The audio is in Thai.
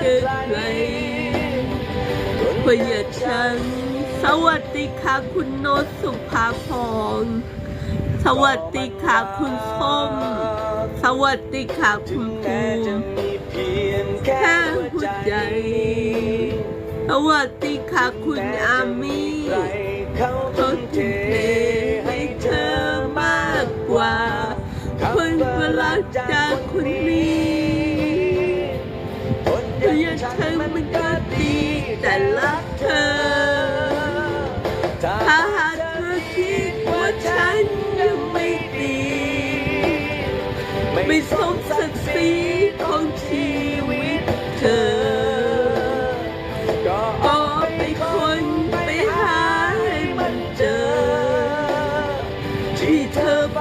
คุยกับฉัน สวัสดีค่ะคุณโนตสุภาพรสวัสดีค่ะคุณส้ม สวัสดีค่ะคุณภูมิแค่หัวใจ สวัสดีค่ะคุณอามี่เขาทุ่มเทให้เธอมากกว่าคนเวลาจากคนนี้ แต่รักเธอหากเธอคิดว่าฉันยังไม่ดี ไม่สมศักดิ์ศรีของชีวิตเธอ ก็ไปคนไปหาให้มันเจอ ที่เธอไป